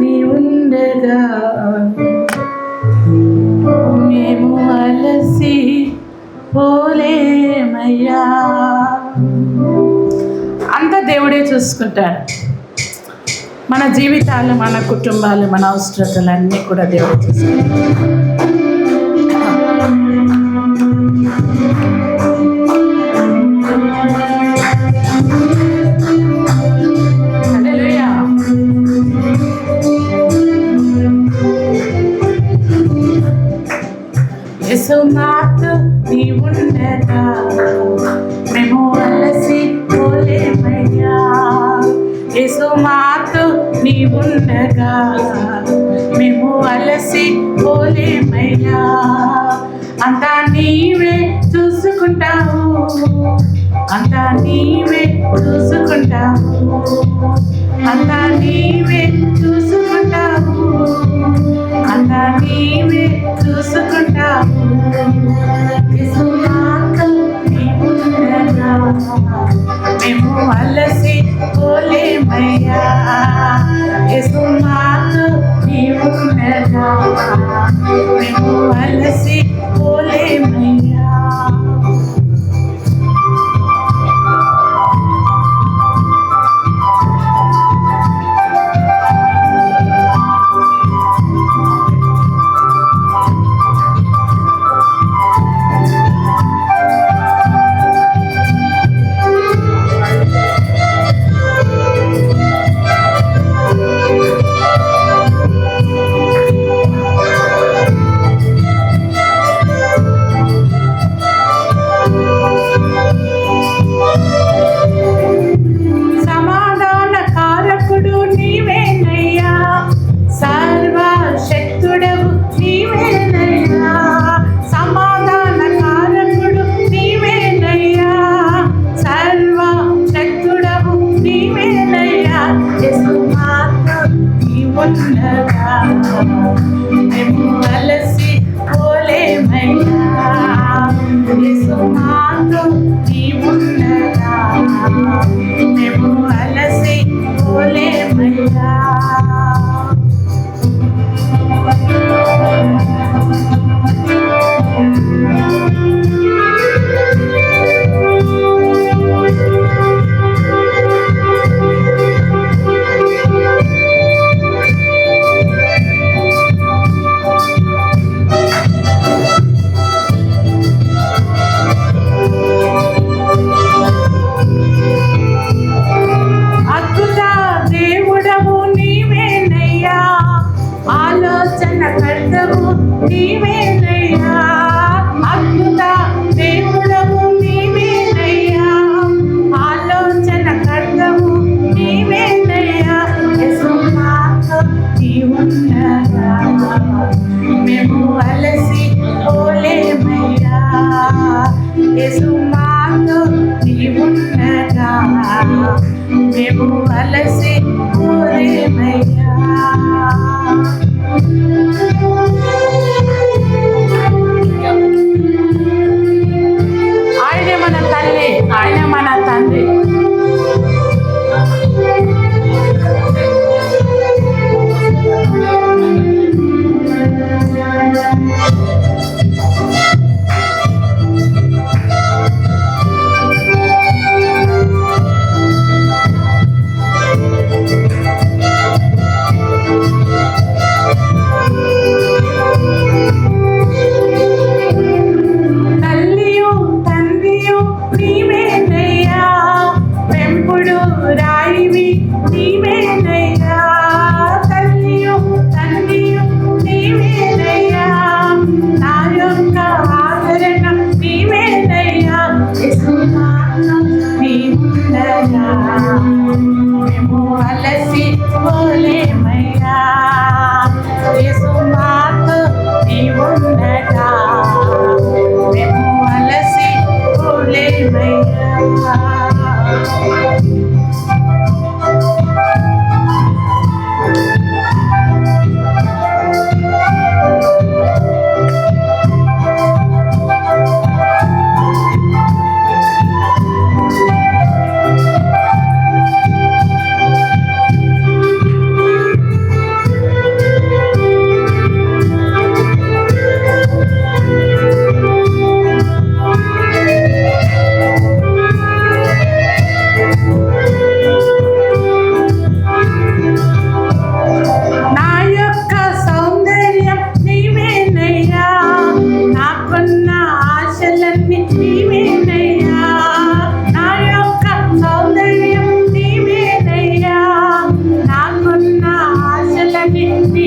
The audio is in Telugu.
నీవుండగా మేము అలసి పోలేమయ్యా. అంతా దేవుడే చూసుకుంటాడు. మన జీవితాలు మన కుటుంబాలు మన అవసరతలు అన్నీ కూడా దేవుడు చూసుకుంటాడు. యేసు మాతో నీ ఉండగా మేము అలసి పోలేమయ్యా యేసు మాతో నీ ఉండగా మేము అలసి పోలేమయ్యా అంతా నీవే చూసుకుంటావు. అంతా నీవే చూసుకుంటావు. అంతా నీవే మేము అలసి పోలేమయ్యా యేసు మాతో నీ మేము అలసి పోలేమయ్యా యేసు మాతో నీ